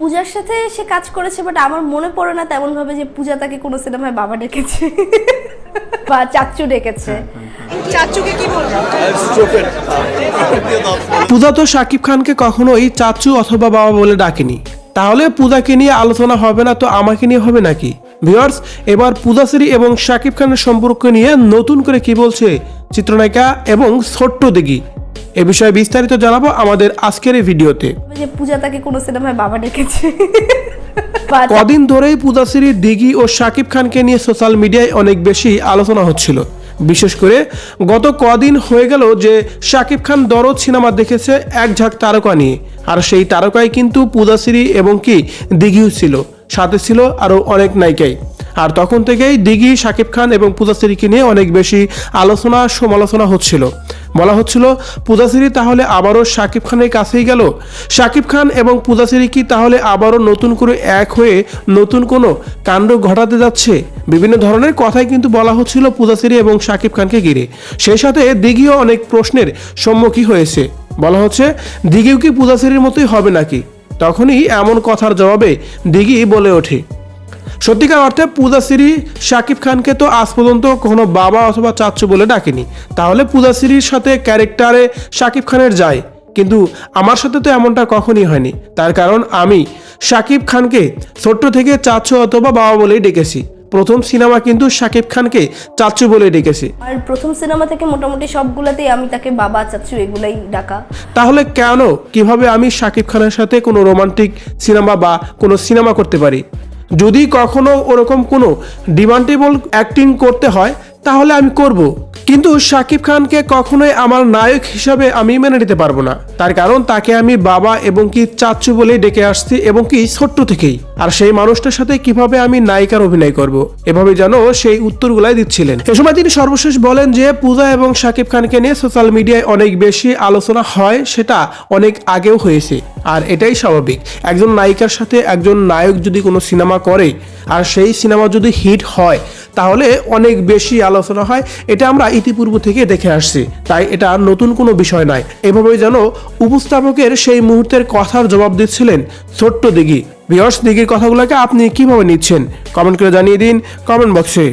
পূজার সাথে সে কাজ করেছে বাট আমার মনে পড়ে না তেমন ভাবে যে পূজা তাকে কোনো সিনেমায় বাবা ডেকেছে বা চাচ্চু ডেকেছে। চাচুকে কি বলবেন পূজা তো শাকিব খানকে কখনোই চাচু অথবা বাবা বলে ডাকেনি। তাহলে পূজাকে নিয়ে আলোচনা হবে না তো আমাকে নিয়ে হবে নাকি? ভিউয়ার্স এবার পূজা শ্রী এবং শাকিব খানের সম্পর্ক নিয়ে নতুন করে কি বলছে চিত্রনায়িকা এবং ছোট্ট দিঘি। এ বিষয়ে বিস্তারিত জানাব আমাদের আজকের এই ভিডিওতে। যে পূজা তাকে কোনো সিনেমায় বাবা ডেকেছে। কদিন ধরেই পূজাশ্রী দিঘি ও শাকিব খানকে নিয়ে সোশ্যাল মিডিয়ায় অনেক বেশি আলোচনা হচ্ছিল। বিশেষ করে গত কদিন হয়ে গেল যে শাকিব খান দরদ সিনেমা দেখেছে এক ঝাঁক তারকা নিয়ে। আর সেই তারকায় কিন্তু পূজাশ্রী এবং কি দিঘিও ছিল। সাথে ছিল আরও অনেক নায়িকাই। আর তখন থেকেই দিঘি শাকিব খান এবং পূজাশ্রীকে নিয়ে অনেক বেশি আলোচনা সমালোচনা হচ্ছিল। বলা হচ্ছিল পূজাশ্রী তাহলে আবারও শাকিব খানের কাছেই গেল? শাকিব খান এবং পূজাশ্রী কি তাহলে আবারও নতুন করে এক হয়ে নতুন কোনো কাণ্ড ঘটাতে যাচ্ছে? বিভিন্ন ধরনের কথাই কিন্তু বলা হচ্ছিল পূজাশ্রী এবং শাকিব খানকে ঘিরে। সেই সাথে দিঘিও অনেক প্রশ্নের সম্মুখীন হয়েছে। বলা হচ্ছে, দিঘিও কি পূজাশ্রীর মতোই হবে নাকি? তখনই এমন কথার জবাবে দিঘি বলে ওঠে। সত্যিকার অর্থে পূজাশ্রী শাকিব খানকে তো আজ পর্যন্ত কোনো বাবা অথবা চাচ্চু বলে ডাকেনি। তাহলে পূজাশ্রীর সাথে ক্যারেক্টারে শাকিব খানের যায়। কিন্তু আমার সাথে তো এমনটা কখনই হয়নি। তার কারণ আমি শাকিব খানকে ছোট্ট থেকে চাচ্চু অথবা বাবা বলেই ডেকেছি। প্রথম সিনেমা কিন্তু শাকিব খানকে চাচ্চু বলে ডেকেছি। আর প্রথম সিনেমা থেকে মোটামুটি সবগুলোতেই আমি তাকে বাবা চাচ্চু এগুলাই ডাকা। তাহলে কেন? কীভাবে আমি শাকিব খানের সাথে কোনো রোমান্টিক সিনেমা বা কোনো সিনেমা করতে পারি? যদি কখনো ওরকম কোনো ডিমান্ডেবল অ্যাক্টিং করতে হয় তাহলে আমি করব। কিন্তু শাকিব খানকে কখনোই আমার নায়ক হিসাবে আমি মেনে নিতে পারব না। তার কারণ তাকে আমি বাবা এবং কি চাচ্চু বলেই ডেকে আসছি এবং কি ছোট্ট থেকেই। আর সেই মানুষটার সাথে কীভাবে আমি নায়িকার অভিনয় করব, এভাবে যেন সেই উত্তরগুলাই দিচ্ছিলেন। এ সময় তিনি সর্বশেষ বলেন যে, পূজা এবং শাকিব খানকে নিয়ে সোশ্যাল মিডিয়ায় অনেক বেশি আলোচনা হয়, সেটা অনেক আগেও হয়েছে। আর এটাই স্বাভাবিক। একজন নায়িকার সাথে একজন নায়ক যদি কোনো সিনেমা করে, আর সেই সিনেমা যদি হিট হয়, তাহলে অনেক বেশি আলোচনা হয়। এটা আমরা ইতিপূর্ব থেকে দেখে আসছি, তাই এটা নতুন কোনো বিষয় নয়। এভাবেই যেন উপস্থাপকের সেই মুহূর্তের কথার জবাব দিচ্ছিলেন ছোট্ট দিঘি। ভিওর্স দিঘির কথাগুলোকে আপনি কীভাবে নিচ্ছেন? কমেন্ট করে জানিয়ে দিন কমেন্ট বক্সে।